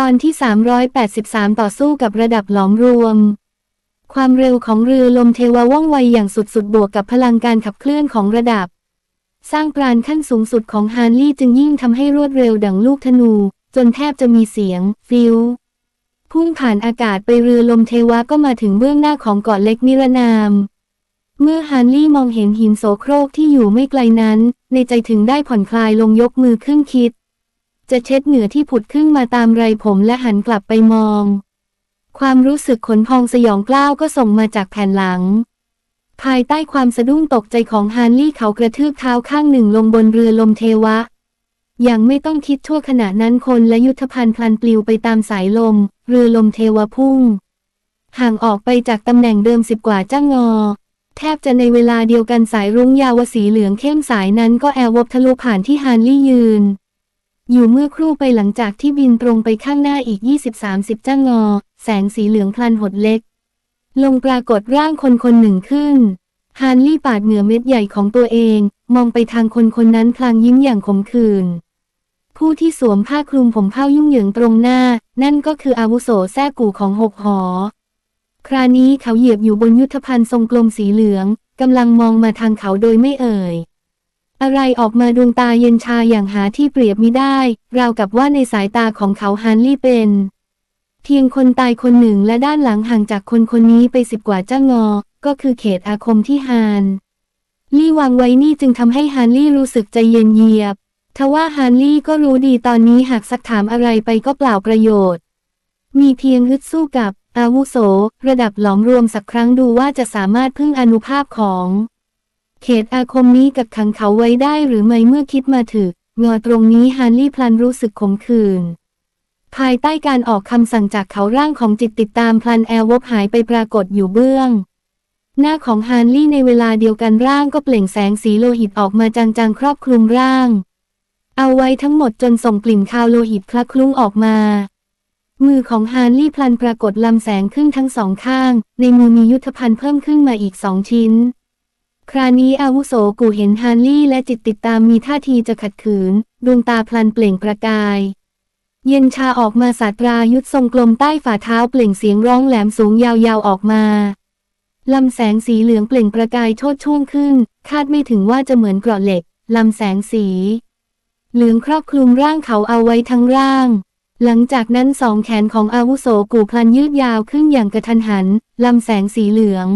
ตอนที่ 383 ต่อสู้กับระดับหลอมรวม ความเร็วของเรือลมเทวาว่องไวอย่างสุดๆ บวกกับพลังการขับเคลื่อนของระดับ สร้างปราณขั้นสูงสุดของฮานลี่จึงยิ่งทำให้รวดเร็วดังลูกธนู จนแทบจะมีเสียง ฟิวพุ่งผ่านอากาศไปเรือลมเทวะก็มาถึงเบื้องหน้าของเกาะเล็กนิรนาม เมื่อฮานลี่มองเห็นหินโสโครกที่อยู่ไม่ไกลนั้น ในใจถึงได้ผ่อนคลายลงยกมือขึ้นคิด จะเช็ดเหงื่อที่ผุดขึ้นมาตามไรผมและหันกลับไปมอง ความรู้สึกขนพองสยองกล้าวก็ส่งมาจากแผ่นหลัง ภายใต้ความสะดุ้งตกใจของฮานลี่เขากระทืบเท้าข้างหนึ่งลงบนเรือลมเทวะยังไม่ต้องคิดชั่วขณะนั้นคนและยุทธภัณฑ์พลันปลิวไปตามสายลม เรือลมเทวะพุ่ง ห่างออกไปจากตำแหน่งเดิมสิบกว่าจ้างงอแทบจะในเวลาเดียวกันสายรุ้งยาวสีเหลืองเข้มสายนั้นก็แอววบทะลุผ่านที่ฮานลี่ยืน อยู่เมื่อครู่ไปหลังจากที่บินตรงไปข้างหน้าอีก 20-30 จ้างงอ แสงสีเหลืองพลันหดเล็ก ลงปรากฏร่างคนคนหนึ่งขึ้น ฮานลี่ปาดเหงื่อเม็ดใหญ่ของตัวเอง มองไปทางคนคนนั้นพลางยิ้มอย่างขมขื่นผู้ที่สวมผ้าคลุมผมเผ้ายุ่งเหยิงตรงหน้า นั่นก็คืออาวุโสแท้กู่ของหกหอ คราวนี้เขาเหยียบอยู่บนยุทธภัณฑ์ทรงกลมสีเหลืองกำลังมองมาทางเขาโดยไม่เอ่ย อะไรออกมาดวงตาเย็นชาอย่างหาที่เปรียบมิได้ ราวกับว่าในสายตาของเขาฮานลี่เป็น เพียงคนตายคนหนึ่งและด้านหลังห่างจากคนคนนี้ไปสิบกว่าจ้างอ ก็คือเขตอาคมที่ฮานลี่วางไว้นี่จึงทำให้ฮานลี่รู้สึกใจเย็นเยียบ ทว่าฮานลี่ก็รู้ดีตอนนี้หากสักถามอะไรไปก็เปล่าประโยชน์ มีเพียงฮึดสู้กับอาวุโส ระดับหลอมรวมสักครั้งดูว่าจะสามารถพึ่งอนุภาพของ เขตอาคมนี้กับขังเขาไว้ได้หรือไม่เมื่อคิดมาถึกงอตรงนี้ฮานลี่พลันรู้สึกขมขื่นภายใต้การออกคำสั่งจากเขาร่างของจิตติดตามพลันแอลวบหายไปปรากฏอยู่เบื้อง หน้าของฮานลี่ในเวลาเดียวกันร่างก็เปล่งแสงสีโลหิตออกมาจางๆ ครอบคลุมร่าง เอาไว้ทั้งหมดจนส่งกลิ่นคาวโลหิตคละคลุ้งออกมา มือของฮานลี่พลันปรากฏลำแสงขึ้นทั้งสองข้าง ในมือมียุทธภัณฑ์เพิ่มขึ้นมาอีกสองชิ้น ครานี้อาวุโสกูเห็นฮานลี่และจิตติดตามมีท่าทีจะขัดขืน ดวงตาพลันเปล่งประกาย เย็นชาออกมาสาตรายุทธทรงกลมใต้ฝ่าเท้าเปล่งเสียงร้องแหลมสูงยาวๆออกมาลำแสงสีเหลืองเปล่งประกายโชดช่วงขึ้น คาดไม่ถึงว่าจะเหมือนเกราะเหล็กลำแสงสี เหลืองครอบคลุมร่างเขาเอาไว้ทั้งร่าง หลังจากนั้นสองแขนของอาวุโสกูพลันยืดยาวขึ้นอย่างกระทันหันลำแสงสีเหลือง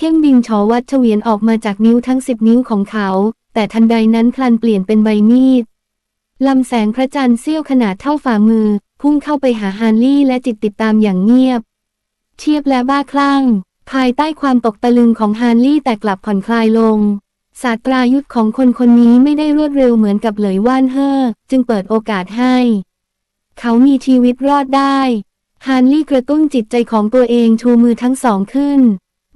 เข้มบินชอวัดเฉวียนออกมาจากนิ้วทั้งสิบนิ้วของเขา แต่ทันใดนั้นพลันเปลี่ยนเป็นใบมีดลำแสงพระจันทร์เสี้ยวขนาดเท่าฝ่ามือ พุ่งเข้าไปหาฮานลี่และจิตติดตามอย่างเงียบ เทียบและบ้าคลั่ง ภายใต้ความตกตะลึงของฮานลี่แต่กลับผ่อนคลายลง ศาสตรายุทธของคนคนนี้ไม่ได้รวดเร็วเหมือนกับเหลยว่านเฮ่อจึงเปิดโอกาสให้ เขามีชีวิตรอดได้ฮานลี่กระตุ้นจิตใจของตัวเองชูมือทั้งสองขึ้น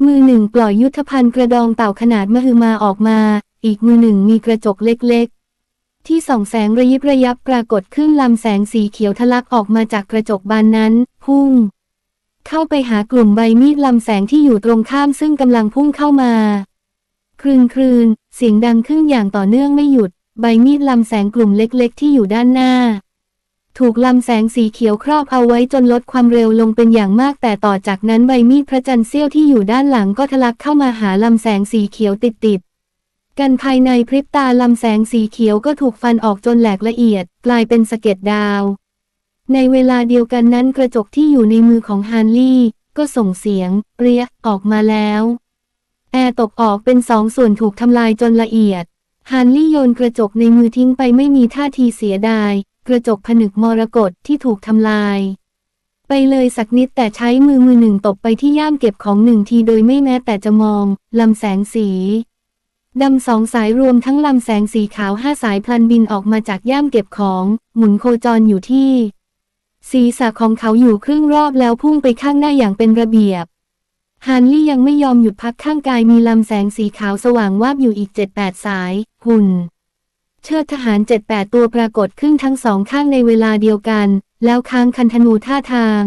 มือหนึ่งปล่อยยุทธภัณฑ์กระดองเต่าขนาดมหึมาออกมา อีกมือหนึ่งมีกระจกเล็กๆ ที่ส่องแสงระยิบระยับปรากฏขึ้นลำแสงสีเขียวทะลักออกมาจากกระจกบานนั้น พุ่ง เข้าไปหากลุ่มใบมีดลำแสงที่อยู่ตรงข้ามซึ่งกำลังพุ่งเข้ามา ครืนครืนเสียงดังขึ้นอย่างต่อเนื่องไม่หยุด ใบมีดลำแสงกลุ่มเล็กๆ ที่อยู่ด้านหน้า ถูกลำแสงสีเขียวครอบเอาไว้จนลดความเร็วลงเป็นอย่างมากแต่ต่อจากนั้นใบมีดพระจันทร์เสี้ยวที่อยู่ด้านหลังก็ทะลักเข้ามาหาลำแสงสีเขียวติดๆกันภายในพริบตาลำแสงสีเขียวก็ถูกฟันออกจนแหลกละเอียด กลายเป็นสะเก็ดดาว ในเวลาเดียวกันนั้นกระจกที่อยู่ในมือของฮานลี่ ก็ส่งเสียง เปรี้ยออกมาแล้ว แอร์ตกออกเป็นสองส่วนถูกทำลายจนละเอียดฮานลี่โยนกระจกในมือทิ้งไปไม่มีท่าทีเสียดาย กระจกผนึกมรกตที่ถูกทำลาย ไปเลยสักนิดแต่ใช้มือมือหนึ่งตบไปที่ย่ามเก็บของหนึ่งทีโดยไม่แม้แต่จะมองลำแสงสีดำสองสายรวมทั้งลำแสงสีขาวห้าสายพลันบินออกมาจากย่ามเก็บของ หมุนโคจรอยู่ที่ ศีรษะของเขาอยู่ครึ่งรอบแล้วพุ่งไปข้างหน้าอย่างเป็นระเบียบฮานลี่ยังไม่ยอมหยุดพักข้างกายมีลำแสงสีขาวสว่างวาบอยู่อีกเจ็ดแปดสาย หุ่น เชิดทหารเจ็ดแปดตัวปรากฏขึ้นทั้งสองข้างในเวลาเดียวกัน แล้วค้างคันธนูท่าทาง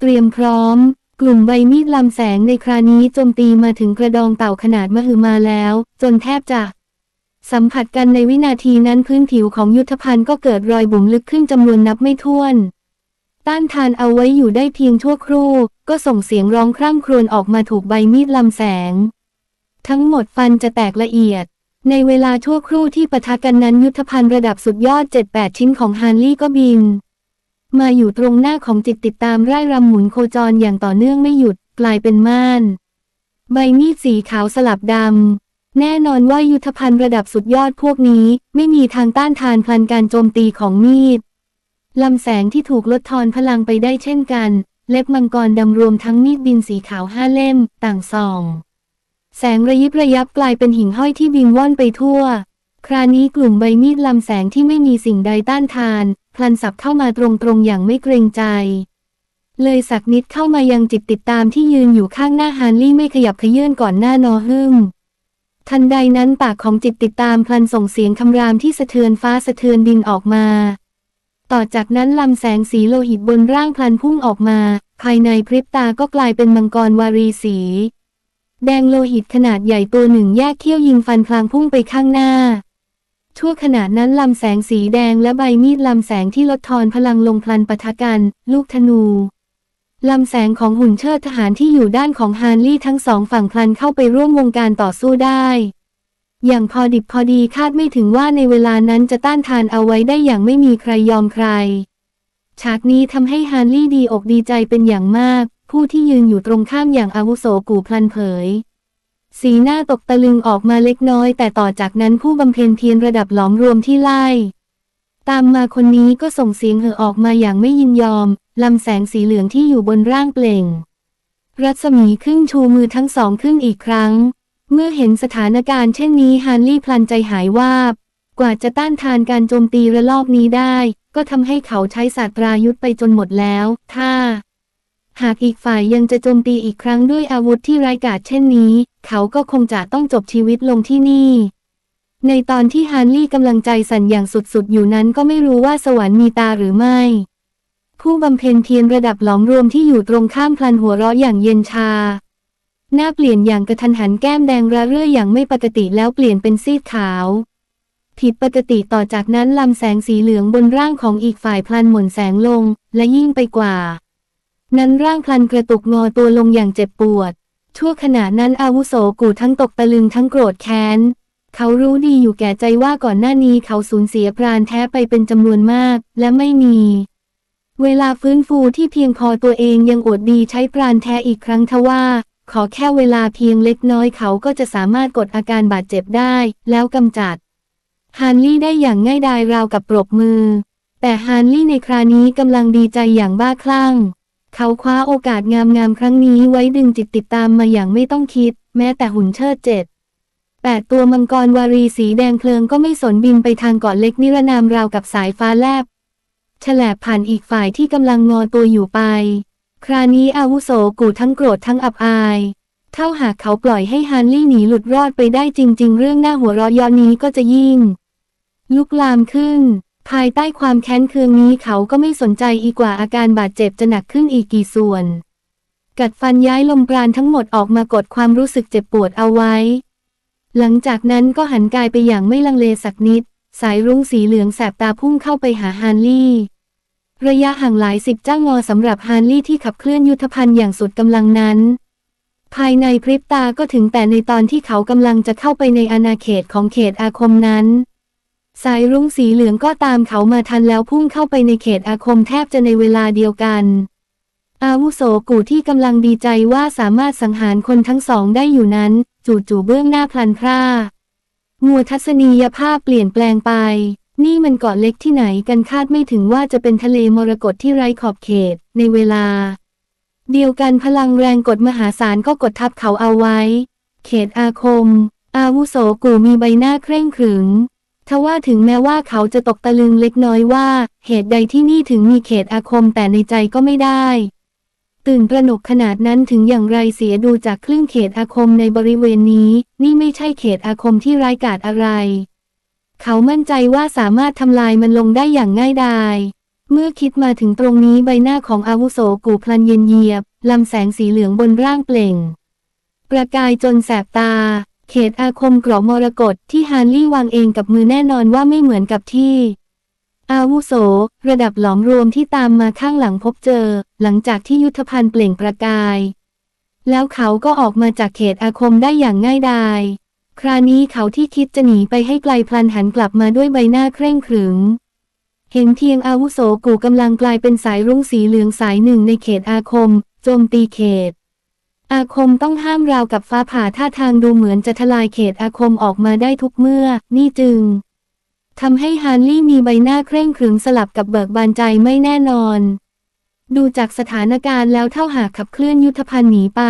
เตรียมพร้อม กลุ่มใบมีดลำแสงในครานี้โจมตีมาถึงกระดองเต่าขนาดมหึมาแล้ว จนแทบจะ สัมผัสกันในวินาทีนั้นพื้นผิวของยุทธภัณฑ์ก็เกิดรอยบุ๋มลึกขึ้นจำนวนนับไม่ถ้วน ต้านทานเอาไว้อยู่ได้เพียงชั่วครู่ ก็ส่งเสียงร้องคร่ำครวญออกมาถูกใบมีดลำแสง ทั้งหมดฟันจะแตกละเอียด ในเวลาชั่วครู่ที่ปะทะกันนั้นยุทธภัณฑ์ระดับสุดยอด 7-8 ชิ้นของฮานลี่ก็บิน มาอยู่ตรงหน้าของจิตติดตามไร่รำหมุนโคจรอย่างต่อเนื่องไม่หยุดกลายเป็นม่าน ใบมีดสีขาวสลับดำ แน่นอนว่ายุทธภัณฑ์ระดับสุดยอดพวกนี้ไม่มีทางต้านทานพลันการโจมตีของมีดลำแสงที่ถูกลดทอนพลังไปได้เช่นกัน เล็บมังกรดำรวมทั้งมีดบินสีขาวห้าเล่มต่างส่อง แสงระยิบระยับกลายเป็นหิ่งห้อยที่บินว่อนไปทั่ว ครานี้กลุ่มใบมีดลำแสงที่ไม่มีสิ่งใดต้านทาน พลันสับเข้ามาตรงๆอย่างไม่เกรงใจ เลยสักนิดเข้ามายังจิตติดตามที่ยืนอยู่ข้างหน้าฮานลี่ไม่ขยับขยื่นก่อนหน้านอหึมทันใดนั้นปากของจิตติดตามพลันส่งเสียงคำรามที่สะเทือนฟ้าสะเทือนดินออกมา ต่อจากนั้นลำแสงสีโลหิตบนร่างพลันพุ่งออกมา ภายในพริบตาก็กลายเป็นมังกรวารีสี แดงโลหิตขนาดใหญ่ตัวหนึ่งแยกเขี้ยวยิงฟันพลางพุ่งไปข้างหน้าชั่วขณะนั้นลำแสงสีแดงและใบมีดลำแสงที่ลดทอนพลังลงพลันปะทะกัน ลูกธนูลำแสงของหุ่นเชิดทหารที่อยู่ด้านของฮานลี่ทั้งสองฝั่งพลันเข้าไปร่วมวงการต่อสู้ได้ อย่างพอดิบพอดีคาดไม่ถึงว่าในเวลานั้นจะต้านทานเอาไว้ได้อย่างไม่มีใครยอมใคร ฉากนี้ทำให้ฮานลี่ดีอกดีใจเป็นอย่างมาก ผู้ที่ยืนอยู่ตรงข้ามอย่างอาวุโสกู่พลันเผย สีหน้าตกตะลึงออกมาเล็กน้อย แต่ต่อจากนั้นผู้บำเพ็ญเพียรระดับหลอมรวมที่ไล่ ตามมาคนนี้ก็ส่งเสียงเห่อออกมาอย่างไม่ยินยอม ลำแสงสีเหลืองที่อยู่บนร่างเปล่ง รัศมีขึ้นชูมือทั้งสองขึ้นอีกครั้ง เมื่อเห็นสถานการณ์เช่นนี้ฮานลี่พลันใจหายวาบ กว่าจะต้านทานการโจมตีระลอกนี้ได้ ก็ทำให้เขาใช้ศาสตรายุทธไปจนหมดแล้ว ถ้า หากอีกฝ่ายยังจะโจมตีอีกครั้งด้วยอาวุธที่ร้ายกาจเช่นนี้ เขาก็คงจะต้องจบชีวิตลงที่นี่ ในตอนที่ฮานลี่กำลังใจสั่นอย่างสุดๆ อยู่นั้นก็ไม่รู้ว่าสวรรค์มีตาหรือไม่ ผู้บำเพ็ญเพียรระดับหลอมรวมที่อยู่ตรงข้ามพลันหัวเราะอย่างเย็นชา หน้าเปลี่ยนอย่างกระทันหันแก้มแดงระเรื่ออย่างไม่ปกติแล้วเปลี่ยนเป็นซีดขาวผิดปกติต่อจากนั้นลำแสงสีเหลืองบนร่างของอีกฝ่ายพลันหม่นแสงลง และยิ่งไปกว่า นั้นร่างพลันกระตุกงอตัวลงอย่างเจ็บปวด ชั่วขณะนั้นอาวุโสกูทั้งตกตะลึงทั้งโกรธแค้น เขารู้ดีอยู่แก่ใจว่าก่อนหน้านี้เขาสูญเสียพรานแท้ไปเป็นจำนวนมาก และไม่มี เวลาฟื้นฟูที่เพียงพอตัวเองยังอดดีใช้ปราณแท้อีกครั้งทว่า ขอแค่เวลาเพียงเล็กน้อยเขาก็จะสามารถกดอาการบาดเจ็บได้ แล้วกำจัดฮานลี่ได้อย่างง่ายดายราวกับปรบมือ แต่ฮานลี่ในครานี้กำลังดีใจอย่างบ้าคลั่ง เขาคว้าโอกาสงามๆครั้งนี้ไว้ดึงจิตติดตามมาอย่างไม่ต้องคิด แม้แต่หุ่นเชิดเจ็ดแปดตัวมังกรวารีสีแดงเพลิงก็ไม่สนบินไปทางเกาะเล็กนิรนามราวกับสายฟ้าแลบฉลบผ่านอีกฝ่ายที่กำลังงอตัวอยู่ไป ครานี้อาวุโสกูทั้งโกรธทั้งอับอาย เท่าหากเขาปล่อยให้ฮานลี่หนีหลุดรอดไปได้จริง ๆ เรื่องหน้าหัวเราะย้อนนี้ก็จะยิ่ง ลุกลามขึ้น ภายใต้ความแค้นเคืองนี้เขาก็ไม่สนใจอีกกว่าอาการบาดเจ็บจะหนักขึ้นอีกกี่ส่วน กัดฟันย้ายลมปราณทั้งหมดออกมากดความรู้สึกเจ็บปวดเอาไว้ หลังจากนั้นก็หันกายไปอย่างไม่ลังเลสักนิด สายรุ้งสีเหลืองแสบตาพุ่งเข้าไปหาฮานลี่ระยะห่างหลายสิบจ้างงอสำหรับฮานลี่ที่ขับเคลื่อนยุทธภัณฑ์อย่างสุดกำลังนั้น ภายในพริบตาก็ถึงแต่ในตอนที่เขากำลังจะเข้าไปในอาณาเขตของเขตอาคมนั้น สายรุ้งสีเหลืองก็ตามเขามาทันแล้วพุ่งเข้าไปในเขตอาคมแทบจะในเวลาเดียวกัน อาวุโสกูที่กำลังดีใจว่าสามารถสังหารคนทั้งสองได้อยู่นั้น จู่ๆเบื้องหน้าพลันพร่ามัวทัศนียภาพเปลี่ยนแปลงไป นี่มันเกาะเล็กที่ไหนกันคาดไม่ถึงว่าจะเป็นทะเลมรกตที่ไร้ขอบเขต ในเวลา เดียวกันพลังแรงกดมหาศาลก็กดทับเขาเอาไว้ เขตอาคม อาวุโสกูมีใบหน้าเคร่งขรึม ทว่าถึงแม้ว่าเขาจะตกตะลึงเล็กน้อยว่า เหตุใดที่นี่ถึงมีเขตอาคมแต่ในใจก็ไม่ได้ ตื่นตระหนกขนาดนั้นถึงอย่างไรเสียดูจากคลื่นเขตอาคมในบริเวณนี้ นี่ไม่ใช่เขตอาคมที่ร้ายกาจอะไร เขามั่นใจว่าสามารถทำลายมันลงได้อย่างง่ายดายเมื่อคิดมาถึงตรงนี้ใบหน้าของอาวุโสกูพลันเย็นเยียบลำแสงสีเหลืองบนร่างเปล่ง ประกายจนแสบตา เขตอาคมกรอบมรกตที่ฮานลี่วางเองกับมือแน่นอนว่าไม่เหมือนกับที่ อาวุโส ระดับหลอมรวมที่ตามมาข้างหลังพบเจอ หลังจากที่ยุทธภัณฑ์เปล่งประกาย แล้วเขาก็ออกมาจากเขตอาคมได้อย่างง่ายดาย คราวนี้เขาที่คิดจะหนีไปให้ไกลพลันหันกลับมาด้วยใบหน้าเคร่งขรึมเห็นเทียงอาวุโสกูกำลังกลายเป็นสายรุ้งสีเหลืองสายหนึ่งในเขตอาคม โจมตีเขต อาคมต้องห้ามราวกับฟ้าผ่าท่าทางดูเหมือนจะทลายเขตอาคมออกมาได้ทุกเมื่อ นี่จึงทำให้ฮาร์ลี่มีใบหน้าเคร่งขรึมสลับกับเบิกบานใจไม่แน่นอน ดูจากสถานการณ์แล้วเท่าหากขับเคลื่อนยุทธภัณฑ์หนีไป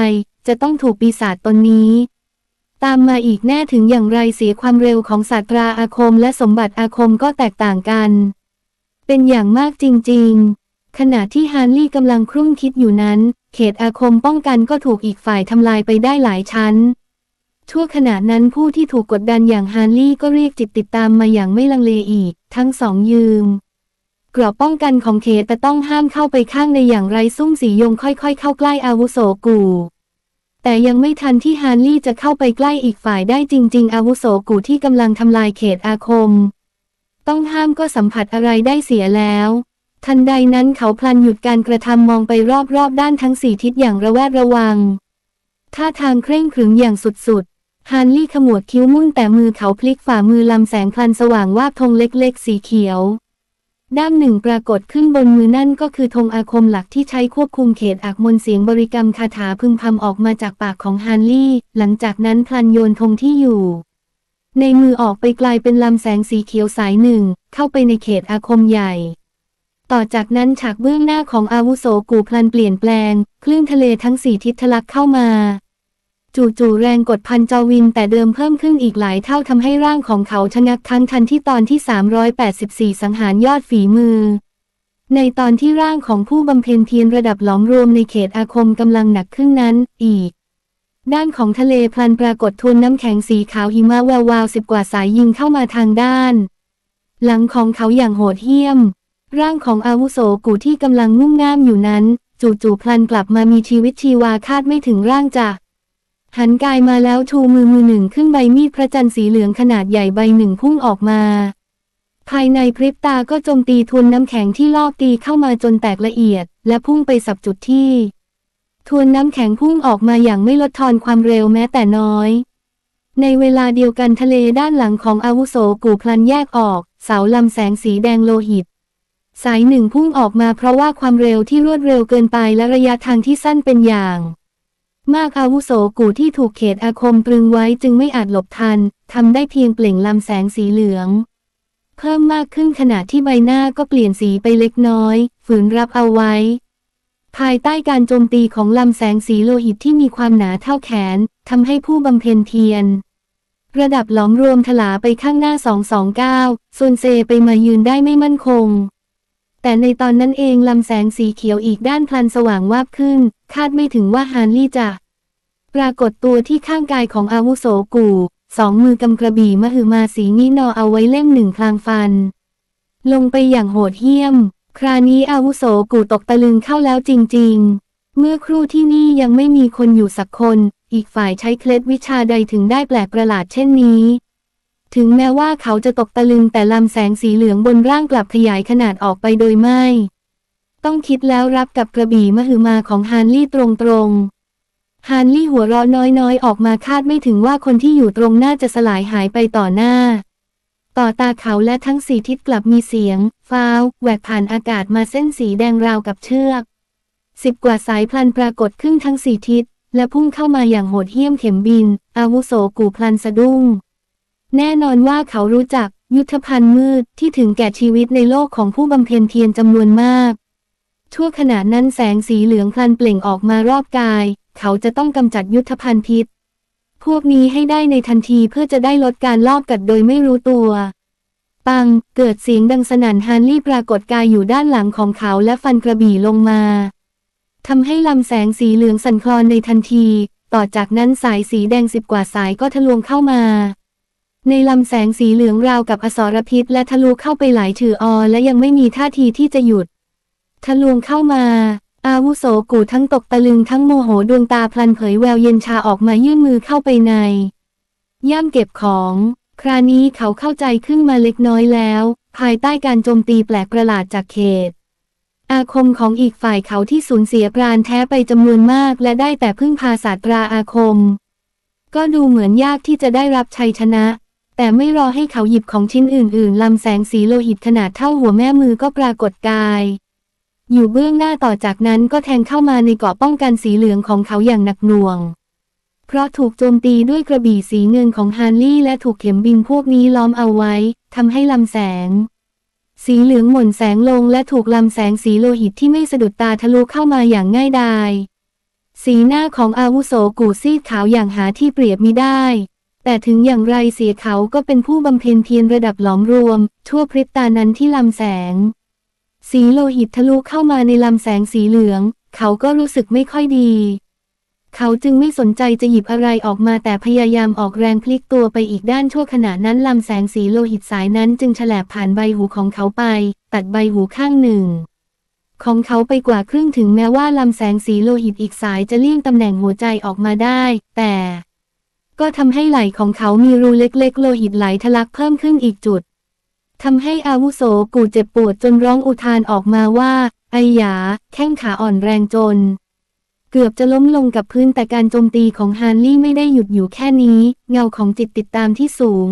จะต้องถูกปีศาจตนนี้ ตามมาอีกแน่ถึงอย่างไรเสียความเร็วของศาสตราอาคมและสมบัติอาคมก็แตกต่างกัน เป็นอย่างมากจริงๆ ขณะที่ฮาร์ลี่กำลังครุ่นคิดอยู่นั้น เขตอาคมป้องกันก็ถูกอีกฝ่ายทำลายไปได้หลายชั้นชั่วขณะนั้นผู้ที่ถูกกดดันอย่างฮาร์ลี่ก็เรียกจิตติดตามมาอย่างไม่ลังเลอีก ทั้งสองยืมกรอบป้องกันของเขตแต่ต้องห้ามเข้าไปข้างในอย่างไรซุ่มสียงค่อยๆ เข้าใกล้อาวุโสกูแต่ยังไม่ทันที่ฮาร์ลี่จะเข้าไปใกล้อีกฝ่ายได้จริง ๆ อาวุโสกูที่กำลังทำลายเขตอาคม ต้องห้ามก็สัมผัสอะไรได้เสียแล้ว ทันใดนั้นเขาพลันหยุดการกระทำมองไปรอบๆด้านทั้งสี่ทิศอย่างระแวดระวัง ท่าทางเคร่งขรึมอย่างสุดๆ ฮานลี่ขมวดคิ้วมุ่นแต่มือเขาพลิกฝ่ามือลำแสงพลันสว่างวาบธงเล็กๆ สีเขียว ด้ามหนึ่งปรากฏขึ้นบนมือนั่นก็คือธงอาคมหลักที่ใช้ควบคุมเขตอักมนเสียงบริกรรมคาถาพึมพำออกมาจากปากของฮานลี่ หลังจากนั้นพลันโยนธงที่อยู่ในมือออกไปกลายเป็นลำแสงสีเขียวสายหนึ่ง เข้าไปในเขตอาคมใหญ่ ต่อจากนั้นฉากเบื้องหน้าของอาวุโสกูพลันเปลี่ยนแปลง คลื่นทะเลทั้งสี่ทิศทะลักเข้ามา จู่ๆแรงกดพันจอวินแต่เดิมเพิ่มขึ้นอีกหลายเท่าทำให้ร่างของเขาชะงักทั้งทันที่ตอนที่ 384 สังหารยอดฝีมือ ในตอนที่ร่างของผู้บำเพ็ญเพียรระดับหลอมรวมในเขตอาคมกำลังหนักขึ้นนั้น อีก ด้านของทะเลพลันปรากฏทวนน้ำแข็งสีขาวหิมะแวววาวสิบกว่าสายยิงเข้ามาทางด้าน หลังของเขาอย่างโหดเหี้ยม ร่างของอาวุโสกูที่กำลังงุ่มง่ามอยู่นั้น จู่ๆพลันกลับมามีชีวิตชีวาคาดไม่ถึงร่างจะหันกายมาแล้วชูมือมือหนึ่งขึ้นใบมีดพระจันทร์สีเหลืองขนาดใหญ่ใบหนึ่งพุ่งออกมา ภายในพริบตาก็โจมตีทวนน้ำแข็งที่ลอกตีเข้ามาจนแตกละเอียด และพุ่งไปสับจุดที่ ทวนน้ำแข็งพุ่งออกมาอย่างไม่ลดทอนความเร็วแม้แต่น้อย ในเวลาเดียวกันทะเลด้านหลังของอาวุโสกูพลันแยกออก เสาลำแสงสีแดงโลหิต สายหนึ่งพุ่งออกมาเพราะว่าความเร็วที่รวดเร็วเกินไปและระยะทางที่สั้นเป็นอย่าง มากอาวุโสกูที่ถูกเขตอาคมตรึงไว้จึงไม่อาจหลบทันทำได้เพียงเปล่งลำแสงสีเหลือง เพิ่มมากขึ้นขณะที่ใบหน้าก็เปลี่ยนสีไปเล็กน้อย ฝืนรับเอาไว้ ภายใต้การโจมตีของลำแสงสีโลหิตที่มีความหนาเท่าแขนทำให้ผู้บำเพ็ญเพียรระดับหลอมรวมถลาไปข้างหน้า 229 ส่วนเซไปมายืนได้ไม่มั่นคง แต่ในตอนนั้นเองลำแสงสีเขียวอีกด้านพลันสว่างวาบขึ้น คาดไม่ถึงว่าฮานลี่จะปรากฏตัวที่ข้างกายของอาวุโสกูสองมือกำกระบี่มหึมาสีนี้นอเอาไว้เล่มหนึ่งพลางฟัน ลงไปอย่างโหดเหี้ยม ครานี้อาวุโสกูตกตะลึงเข้าแล้วจริง ๆ เมื่อครู่ที่นี่ยังไม่มีคนอยู่สักคน อีกฝ่ายใช้เคล็ดวิชาใดถึงได้แปลกประหลาดเช่นนี้ ถึงแม้ว่าเขาจะตกตะลึงแต่ลำแสงสีเหลืองบนร่างกลับขยายขนาดออกไปโดยไม่ ต้องคิดแล้วรับกับกระบี่มหึมาของฮานลี่ตรงๆ ฮานลี่หัวเราะน้อยๆ ออกมาคาดไม่ถึงว่าคนที่อยู่ตรงหน้าจะสลายหายไปต่อหน้า ต่อตาเขาและทั้งสี่ทิศกลับมีเสียง ฟ้าวแหวกผ่านอากาศมาเส้นสีแดงราวกับเชือกสิบกว่าสายพลันปรากฏขึ้นทั้งสี่ทิศและพุ่งเข้ามาอย่างโหดเหี้ยมเข็มบิน อาวุโสกูพลันสะดุ้ง แน่นอนว่าเขารู้จักยุทธภัณฑ์มืดที่ถึงแก่ชีวิตในโลกของผู้บำเพ็ญเพียรจำนวนมาก ชั่วขณะนั้นแสงสีเหลืองพลันเปล่งออกมารอบกาย เขาจะต้องกำจัดยุทธภัณฑ์พิษ พวกนี้ให้ได้ในทันทีเพื่อจะได้ลดการลอบกัดโดยไม่รู้ตัว ปัง เกิดเสียงดังสนั่นฮานลี่ปรากฏกายอยู่ด้านหลังของเขาและฟันกระบี่ลงมาทำให้ลำแสงสีเหลืองสั่นคลอนในทันที ต่อจากนั้นสายสีแดงสิบกว่าสายก็ทะลวงเข้ามา ในลำแสงสีเหลืองราวกับอสรพิษและทะลุเข้าไปหลายถืออและยังไม่มีท่าทีที่จะหยุด ทะลวงเข้ามา อาวุโสกูทั้งตกตะลึงทั้งโมโหดวงตาพลันเผยแววเย็นชาออกมายื่นมือเข้าไปใน ย่ามเก็บของ คราวนี้เขาเข้าใจขึ้นมาเล็กน้อยแล้ว ภายใต้การโจมตีแปลกประหลาดจากเขต อาคมของอีกฝ่ายเขาที่สูญเสียปราณแท้ไปจำนวนมาก และได้แต่พึ่งพาศาสตราอาคม ก็ดูเหมือนยากที่จะได้รับชัยชนะ แต่ไม่รอให้เขาหยิบของชิ้นอื่น ๆลำแสงสีโลหิตขนาดเท่าหัวแม่มือก็ปรากฏกาย อยู่เบื้องหน้าต่อจากนั้นก็แทงเข้ามาในเกาะป้องกันสีเหลืองของเขาอย่างหนักหน่วง เพราะถูกโจมตีด้วยกระบี่สีเงินของฮาร์ลี่และถูกเข็มบินพวกนี้ล้อมเอาไว้ทำให้ลำแสง สีเหลืองหม่นแสงลงและถูกลำแสงสีโลหิตที่ไม่สะดุดตาทะลุเข้ามาอย่างง่ายดายสีหน้าของอาวุโสกูซีดขาวอย่างหาที่เปรียบมิได้ แต่ถึงอย่างไรเสียเขาก็เป็นผู้บำเพ็ญเพียรระดับหลอมรวม ทั่วพริบตานั้นที่ลำแสง สีโลหิตทะลุเข้ามาในลำแสงสีเหลือง เขาก็รู้สึกไม่ค่อยดี เขาจึงไม่สนใจจะหยิบอะไรออกมาแต่พยายามออกแรงพลิกตัวไปอีกด้านชั่วขณะนั้นลำแสงสีโลหิตสายนั้นจึงแฉลบผ่านใบหูของเขาไป ตัดใบหูข้างหนึ่งของเขาไปกว่าครึ่งถึงแม้ว่าลำแสงสีโลหิตอีกสายจะเลี่ยงตำแหน่งหัวใจออกมาได้ แต่ ก็ทำให้ไหล่ของเขามีรูเล็กๆ โลหิตไหลทะลักเพิ่มขึ้นอีกจุดทำให้อาวุโสกูเจ็บปวดจนร้องอุทานออกมาว่า ไอ้หยา แข้งขาอ่อนแรงจน เกือบจะล้มลงกับพื้นแต่การโจมตีของฮาร์ลี่ไม่ได้หยุดอยู่แค่นี้ เงาของจิตติดตามที่สูง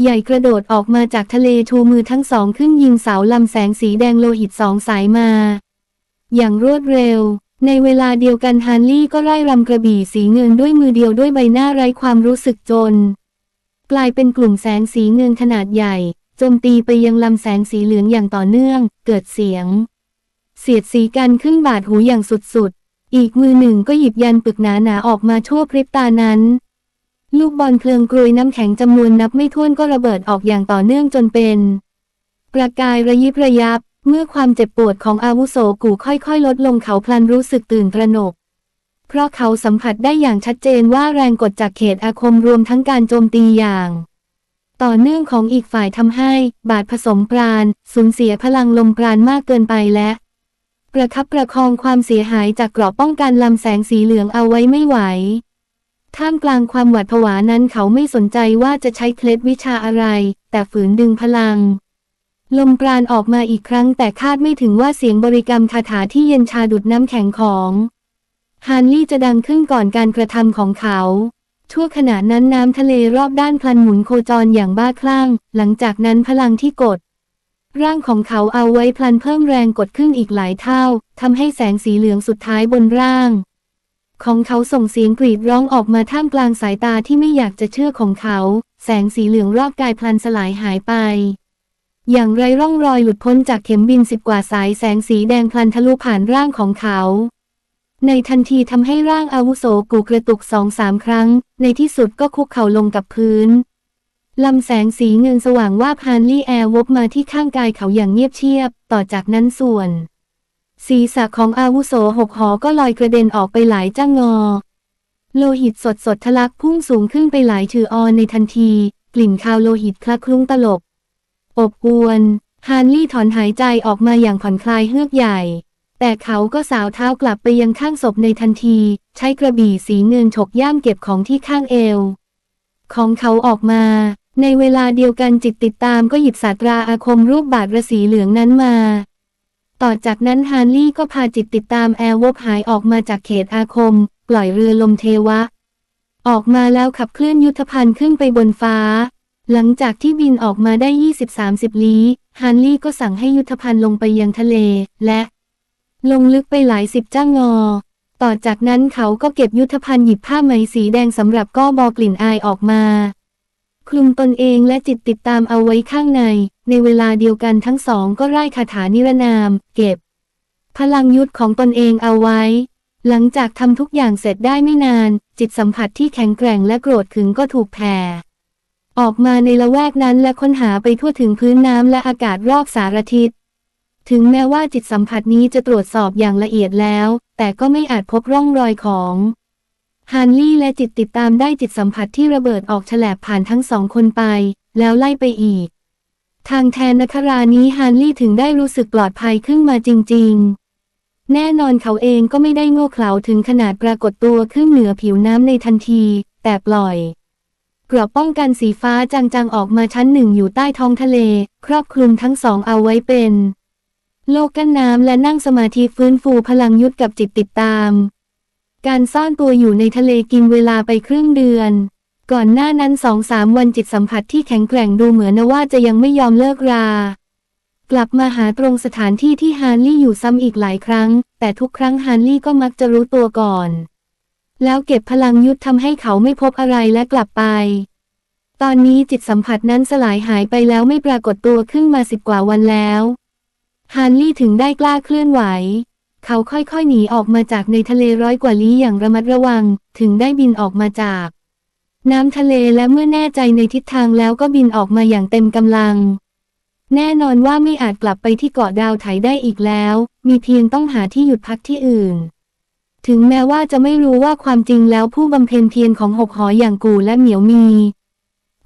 ใหญ่กระโดดออกมาจากทะเลชูมือทั้งสองขึ้นยิงเสาลำแสงสีแดงโลหิตสองสายมา อย่างรวดเร็ว ในเวลาเดียวกันฮาร์ลี่ก็ไล่รำกระบี่สีเงินด้วยมือเดียวด้วยใบหน้าไร้ความรู้สึกจน กลายเป็นกลุ่มแสงสีเงินขนาดใหญ่โจมตีไปยังลำแสงสีเหลืองอย่างต่อเนื่อง เกิดเสียง เสียดสีกันขึ้นบาดหูอย่างสุดๆ อีกมือหนึ่งก็หยิบยันปึกหนาๆออกมาชั่วพริบตานั้น ลูกบอลเพลิงกรวยน้ำแข็งจำนวนนับไม่ถ้วนก็ระเบิดออกอย่างต่อเนื่องจนเป็น ประกายระยิบระยับ เมื่อความเจ็บปวดของอาวุโสกูค่อยๆ ลดลงเขาพลันรู้สึกตื่นตระหนก เพราะเขาสัมผัสได้อย่างชัดเจนว่าแรงกดจากเขตอาคมรวมทั้งการโจมตีอย่าง ต่อเนื่องของอีกฝ่ายทำให้ บาดผสมปราณสูญเสียพลังลมปราณมากเกินไปและ ประคับประคองความเสียหายจากเกราะป้องกันลำแสงสีเหลืองเอาไว้ไม่ไหว ท่ามกลางความหวาดผวานั้นเขาไม่สนใจว่าจะใช้เคล็ดวิชาอะไร แต่ฝืนดึงพลัง ลมปราณออกมาอีกครั้งแต่คาดไม่ถึงว่าเสียงบริกรรมคาถาที่เย็นชาดุดน้ำแข็งของฮานลี่จะดังขึ้นก่อนการกระทำของเขาชั่วขณะนั้นน้ำทะเลรอบด้านพลันหมุนโคจรอย่างบ้าคลั่ง หลังจากนั้นพลังที่กด ร่างของเขาเอาไว้พลันเพิ่มแรงกดขึ้นอีกหลายเท่าทำให้แสงสีเหลืองสุดท้ายบนร่าง ของเขาส่งเสียงกรีดร้องออกมาท่ามกลางสายตาที่ไม่อยากจะเชื่อของเขา แสงสีเหลืองรอบกายพลันสลายหายไป อย่างไรร่องรอยหลุดพ้นจากเข็มบินสิบกว่าสายแสงสีแดงพลันทะลุผ่านร่างของเขา ในทันทีทำให้ร่างอาวุโสกูกระตุกสองสามครั้ง ในที่สุดก็คุกเข่าลงกับพื้นลำแสงสีเงินสว่างว่าพานลี่แอร์วบมาที่ข้างกายเขาอย่างเงียบเชียบ ต่อจากนั้นส่วน ศีรษะของอาวุโสหกหอก็ลอยกระเด็นออกไปหลายจ้างงอ โลหิตสดสดทะลักพุ่งสูงขึ้นไปหลายถือออนในทันที กลิ่นคาวโลหิตคละคลุ้งตลบ อบอวน ฮานลี่ถอนหายใจออกมาอย่างผ่อนคลายเฮือกใหญ่ แต่เขาก็สาวเท้ากลับไปยังข้างศพในทันที ใช้กระบี่สีเงินฉกย่ามเก็บของที่ข้างเอว ของเขาออกมา ในเวลาเดียวกันจิตติดตามก็หยิบสาตราอาคมรูปบาทระสีเหลืองนั้นมา ต่อจากนั้นฮานลี่ก็พาจิตติดตามแอร์วบหายออกมาจากเขตอาคม ปล่อยเรือลมเทวะ ออกมาแล้วขับเคลื่อนยุทธภัณฑ์ขึ้นไปบนฟ้า หลังจากที่บินออกมาได้ 20-30 ลี้ฮันลี่ก็สั่งให้ยุทธภัณฑ์ลงไปยังทะเล และ ลงลึกไปหลายสิบจ้างงอ ต่อจากนั้นเขาก็เก็บยุทธภัณฑ์หยิบผ้าไหมสีแดงสำหรับก้อบอกลิ่นอายออกมา คลุมตนเองและจิตติดตามเอาไว้ข้างใน ในเวลาเดียวกันทั้งสองก็ไล่คาถานิรนาม เก็บ พลังยุทธของตนเองเอาไว้ หลังจากทำทุกอย่างเสร็จได้ไม่นาน จิตสัมผัสที่แข็งแกร่งและโกรธขึงก็ถูกแผ่ ออกมาในละแวกนั้นและค้นหาไปทั่วถึงพื้นน้ำและอากาศรอบสารทิศ ถึงแม้ว่าจิตสัมผัสนี้จะตรวจสอบอย่างละเอียดแล้ว แต่ก็ไม่อาจพบร่องรอยของฮันลี่และจิตติดตามได้จิตสัมผัสที่ระเบิดออกแฉลบผ่านทั้งสองคนไป แล้วไล่ไปอีก ทางแทนนครานี้ฮันลี่ถึงได้รู้สึกปลอดภัยขึ้นมาจริง ๆ แน่นอนเขาเองก็ไม่ได้โง่เขลาถึงขนาดปรากฏตัวขึ้นเหนือผิวน้ำในทันที แต่ปล่อย เกราะป้องกันสีฟ้าจางๆออกมาชั้นหนึ่งอยู่ใต้ท้องทะเล ครอบคลุมทั้งสองเอาไว้เป็น โลกกั้นน้ำและนั่งสมาธิฟื้นฟูพลังยุทธกับจิตติดตาม การซ่อนตัวอยู่ในทะเลกินเวลาไปครึ่งเดือน ก่อนหน้านั้นสองสามวันจิตสัมผัสที่แข็งแกร่งดูเหมือนว่าจะยังไม่ยอมเลิกรา กลับมาหาตรงสถานที่ที่ฮาร์ลี่อยู่ซ้ำอีกหลายครั้ง แต่ทุกครั้งฮาร์ลี่ก็มักจะรู้ตัวก่อน แล้วเก็บพลังยุทธทำให้เขาไม่พบอะไรและกลับไป ตอนนี้จิตสัมผัสนั้นสลายหายไปแล้วไม่ปรากฏตัวขึ้นมาสิบกว่าวันแล้วฮาร์ลี่ถึงได้กล้าเคลื่อนไหว เขาค่อยๆ หนีออกมาจากในทะเลร้อยกว่าลี้อย่างระมัดระวัง ถึงได้บินออกมาจาก น้ำทะเลและเมื่อแน่ใจในทิศทางแล้วก็บินออกมาอย่างเต็มกำลัง แน่นอนว่าไม่อาจกลับไปที่เกาะดาวไถได้อีกแล้ว มีเพียงต้องหาที่หยุดพักที่อื่น ถึงแม้ว่าจะไม่รู้ว่าความจริงแล้วผู้บำเพ็ญเพียรของหกหออย่างกูและเหมียวมี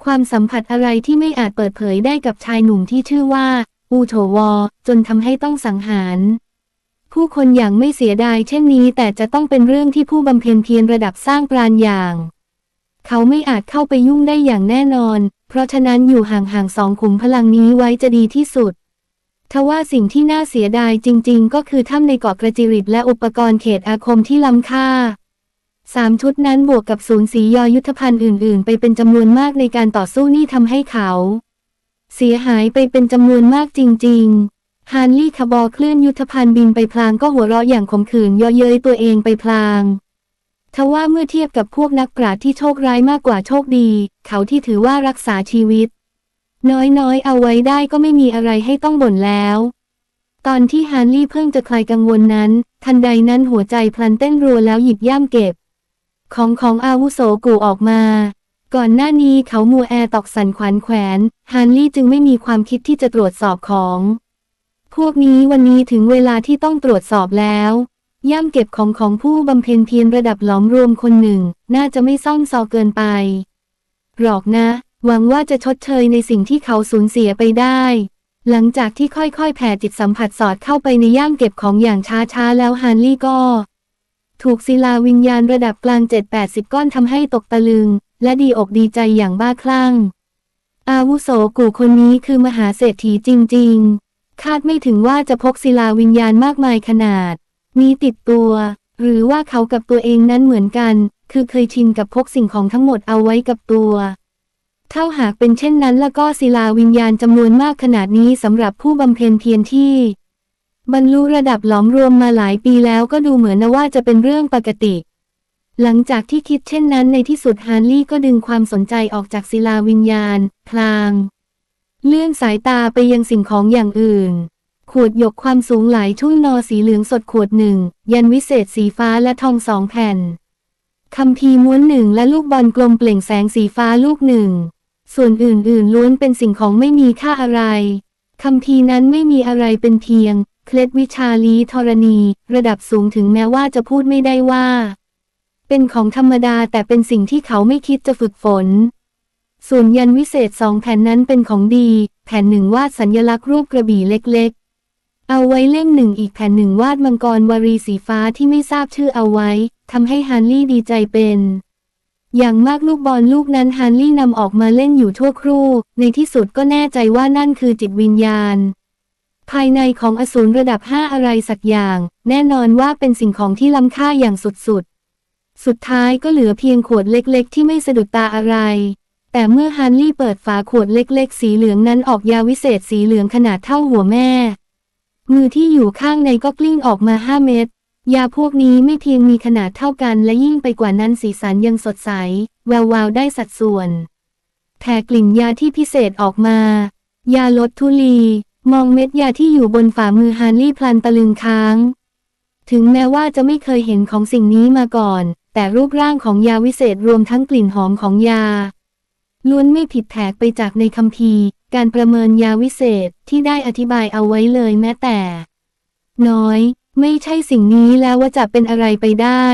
ความสัมผัสอะไรที่ไม่อาจเปิดเผยได้กับชายหนุ่มที่ชื่อว่า อูโถวอ จนทำให้ต้องสังหาร ผู้คนอย่างไม่เสียดายเช่นนี้แต่จะต้องเป็นเรื่องที่ผู้บำเพ็ญเพียรระดับสร้างปราณอย่าง เขาไม่อาจเข้าไปยุ่งได้อย่างแน่นอน เพราะฉะนั้นอยู่ห่างๆสองขุมพลังนี้ไว้จะดีที่สุด ทว่าสิ่งที่น่าเสียดายจริง ๆ ก็คือถ้ำในเกาะกระจิริตและอุปกรณ์เขตอาคมที่ล้ำค่าสามชุดนั้นบวกกับศูนย์สียอยุทธภัณฑ์อื่น ๆ ไปเป็นจำนวนมากในการต่อสู้นี่ทำให้เขา เสียหายไปเป็นจำนวนมากจริง ๆ ฮานลี่คาบอเคลื่อนยุทธภัณฑ์บินไปพลางก็หัวเราะอย่างขมขื่นย่อเย้ยตัวเองไปพลางทว่าเมื่อเทียบกับพวกนักปราชญ์ที่โชคร้ายมากกว่าโชคดี เขาที่ถือว่ารักษาชีวิต น้อยๆ เอาไว้ได้ก็ไม่มีอะไรให้ต้องบ่นแล้ว ตอนที่ฮานลี่เพิ่งจะคลายกังวลนั้น ทันใดนั้นหัวใจพลันเต้นรัวแล้วหยิบย่ามเก็บ ของของอาวุโสกูออกมา ก่อนหน้านี้เขามัวแอตอกสันขวัญแขวน ฮานลี่จึงไม่มีความคิดที่จะตรวจสอบของ พวกนี้วันนี้ถึงเวลาที่ต้องตรวจสอบแล้วย่ามเก็บของของผู้บำเพ็ญเพียรระดับหลอมรวมคนหนึ่ง น่าจะไม่ซ่อนซอเกินไป หรอกนะ หวังว่าจะชดเชยในสิ่งที่เขาสูญเสียไปได้ หลังจากที่ค่อยๆ แผ่จิตสัมผัสสอดเข้าไปในย่ามเก็บของอย่างช้าๆ แล้วฮานลี่ก็ ถูกศิลาวิญญาณระดับกลาง 7-80 ก้อนทำให้ตกตะลึง และดีอกดีใจอย่างบ้าคลั่ง อาวุโสกูคนนี้คือมหาเศรษฐีจริง ๆ คาดไม่ถึงว่าจะพกศิลาวิญญาณมากมายขนาด นี้ติดตัว หรือว่าเขากับตัวเองนั้นเหมือนกัน คือเคยชินกับพกสิ่งของทั้งหมดเอาไว้กับตัว เท่าหากเป็นเช่นนั้นแล้วก็ศิลาวิญญาณจำนวนมากขนาดนี้สำหรับผู้บำเพ็ญเพียรที่ บรรลุระดับหลอมรวมมาหลายปีแล้วก็ดูเหมือนนะว่าจะเป็นเรื่องปกติ หลังจากที่คิดเช่นนั้นในที่สุดฮาร์ลี่ก็ดึงความสนใจออกจากศิลาวิญญาณ พลาง เลื่อนสายตาไปยังสิ่งของอย่างอื่น ขวดหยกความสูงหลายทุ่งนอสีเหลืองสดขวดหนึ่ง ยันวิเศษสีฟ้าและทองสองแผ่นคำพีม้วนหนึ่งและลูกบอลกลมเปล่งแสงสีฟ้าลูกหนึ่ง ส่วนอื่นๆล้วนเป็นสิ่งของไม่มีค่าอะไรคำพีนั้นไม่มีอะไรเป็นเพียง เคล็ดวิชาลีธรณี ระดับสูงถึงแม้ว่าจะพูดไม่ได้ว่า เป็นของธรรมดาแต่เป็นสิ่งที่เขาไม่คิดจะฝึกฝน ส่วนยันวิเศษสองแผ่นนั้นเป็นของดี แผ่นหนึ่งวาดสัญลักษณ์รูปกระบี่เล็กๆ เอาไว้เล่มหนึ่งอีกแผ่นหนึ่งวาดมังกรวารีสีฟ้าที่ไม่ทราบชื่อเอาไว้ทำให้ฮาร์ลี่ดีใจเป็น อย่างมากลูกบอลลูกนั้นฮาร์ลี่นำออกมาเล่นอยู่ทั่วครู่ ในที่สุดก็แน่ใจว่านั่นคือจิตวิญญาณ ภายในของอสูรระดับห้าอะไรสักอย่าง แน่นอนว่าเป็นสิ่งของที่ล้ำค่าอย่างสุดๆ สุดท้ายก็เหลือเพียงขวดเล็กๆ ที่ไม่สะดุดตาอะไร แต่เมื่อฮาร์ลี่เปิดฝาขวดเล็กๆ สีเหลืองนั้นออกยาวิเศษสีเหลืองขนาดเท่าหัวแม่ มือที่อยู่ข้างในก็กลิ้งออกมาห้าเม็ด ยาพวกนี้ไม่เพียงมีขนาดเท่ากันและยิ่งไปกว่านั้นสีสันยังสดใส แวววาวได้สัดส่วนแผ่กลิ่นยาที่พิเศษออกมา ยาลดทุลี มองเม็ดยาที่อยู่บนฝ่ามือฮาร์ลี่พลันตะลึงค้าง ถึงแม้ว่าจะไม่เคยเห็นของสิ่งนี้มาก่อน แต่รูปร่างของยาวิเศษรวมทั้งกลิ่นหอมของยา ล้วนไม่ผิดแผกไปจากในคัมภีร์ การประเมินยาวิเศษที่ได้อธิบายเอาไว้เลยแม้แต่ น้อย ไม่ใช่สิ่งนี้แล้วว่าจะเป็นอะไรไปได้